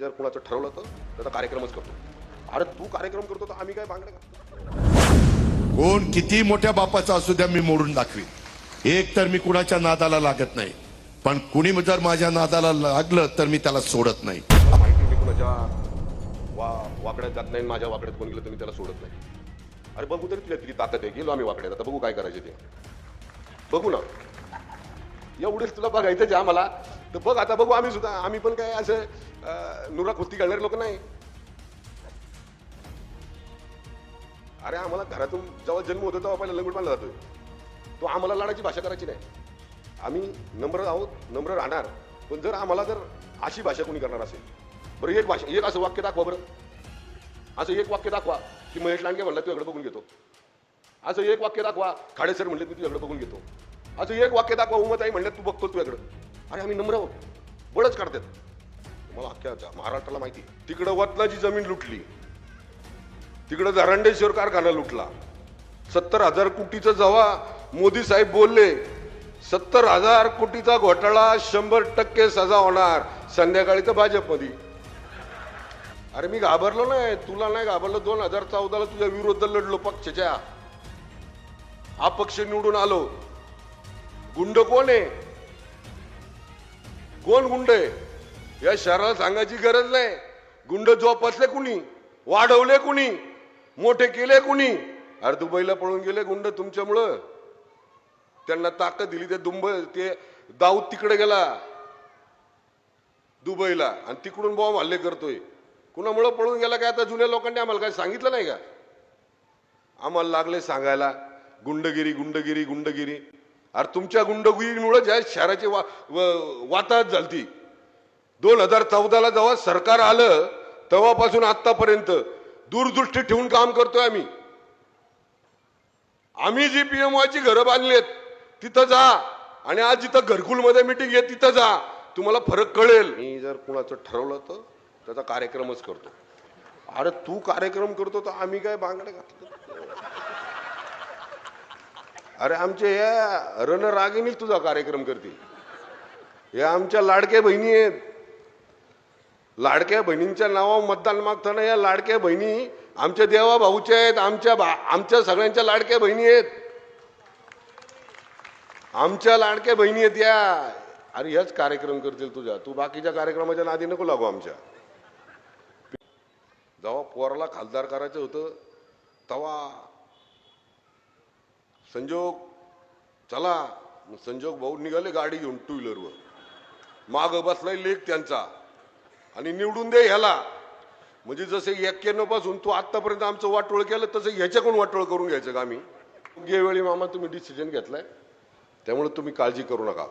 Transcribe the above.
जर कुणाचं ठरवलं तर त्याचा कार्यक्रमच करतो. अरे तू कार्यक्रम करतो तर आम्ही काय बांगडे कोण किती मोठ्या बापाचा असू द्या मी मोडून दाखवीन. एक तर मी कुणाच्या नादाला लागत नाही. पण कुणी जर माझ्या नादाला लागलं तर मी त्याला सोडत नाही. माहिती मी कुणाच्या वा वाकड्यात जात नाही माझ्या वाकड्यात कोण गेलं तर मी त्याला सोडत नाही. अरे बघू तरी तुला किती ताकद आहे. गेलो आम्ही वाकड्यात. आता बघू काय करायचे ते. बघू ना. एवढेच तुला बघायचं जे आम्हाला. तर बघ आता बघू आम्ही सुद्धा. आम्ही पण काय असं नुरा कुस्ती करणारे लोक नाही. अरे आम्हाला घरातून जेव्हा जन्म होतो तेव्हा पहिला लंगूट मानला जातोय. तो आम्हाला लाडाची भाषा करायची नाही. आम्ही नम्र आहोत नम्र राहणार. पण जर आम्हाला जर अशी भाषा कोणी करणार असेल बरं एक भाषा एक असं वाक्य दाखवा बरं. असं एक वाक्य दाखवा की महेश लांडगे म्हणला तुझ्याकडे बघून घेतो. असं एक वाक्य दाखवा खाडे सर म्हणले मी तुझ्याकडे बघून घेतो. असं एक वाक्य दाखवा उमत आई म्हणलं तू बघतो तुझ्याकडं अरे आम्ही नम्र आहोत. बळच काढतात. मला अख्ख्या महाराष्ट्राला माहिती. तिकडं वतनाची जमीन लुटली. तिकडं धरांडेश्वर कारखाना लुटला. सत्तर हजार कोटीचं जेव्हा मोदी साहेब बोलले सत्तर हजार कोटीचा घोटाळा शंभर टक्के सजा होणार. संध्याकाळी तर भाजपमध्ये. अरे मी घाबरलो नाही. तुला नाही घाबरलो दोन हजार चौदाला तुझ्या विरुद्ध लढलो पक्षाच्या. हा पक्ष निवडून आलो. गुंड कोण आहे? कोण गुंड आहे? या शहराला सांगायची गरज नाही. गुंड जोपासले कुणी वाढवले कुणी मोठे केले कुणी अरे दुबईला पळून गेले गुंड तुमच्यामुळं. त्यांना ताकद दिली ते दुंब ते दाऊद तिकडे गेला दुबईला आणि तिकडून बॉम्ब हल्ले करतोय. कुणामुळं पळून गेला काय आता जुन्या लोकांनी आम्हाला काय सांगितलं नाही का? आम्हाला लागले सांगायला गुंडगिरी गुंडगिरी गुंडगिरी. अरे तुमच्या गुंडगिरीमुळं ज्या शहराची वा व- वाताहत झालती दोन हजार चौदाला जेव्हा सरकार आलं तेव्हापासून आतापर्यंत दूरदृष्टी ठेवून काम करतोय आम्ही. आम्ही जी पीएमवायची घरं बांधली आहेत तिथं जा. आणि आज जिथं घरकुलमध्ये मिटिंग आहे तिथं जा. तुम्हाला फरक कळेल. मी जर कुणाचं ठरवलं तर त्याचा कार्यक्रमच करतो. अरे तू कार्यक्रम करतो तर आम्ही काय बांगडे घातलं अरे आमचे या रणरागिनी तुझा कार्यक्रम करतील. हे आमच्या लाडक्या बहिणी आहेत. लाडक्या बहिणींच्या नावावर मतदान मागताना या लाडक्या बहिणी आमच्या देवा भाऊच्या आहेत आमच्या भा आमच्या सगळ्यांच्या लाडक्या बहिणी आहेत. आमच्या लाडक्या बहिणी आहेत या. अरे हेच कार्यक्रम करतील तुझ्या. तू बाकीच्या कार्यक्रमाच्या नादी नको लागू आमच्या. जेव्हा पोराला खासदार करायचं होतं तेव्हा संजोग चला. संजोग भाऊ निघाले गाडी घेऊन टू व्हीलरवर. माग बसलाय लेख त्यांचा. आणि निवडून दे ह्याला. म्हणजे जसे एक्क्याण्णवपासून तू आतापर्यंत आमचं वाटोळ केलं तसं ह्याच्याकडून वाटोळ करून घ्यायचं का आम्ही? वेळी मामा तुम्ही डिसिजन घेतलाय. त्यामुळे तुम्ही काळजी करू नका.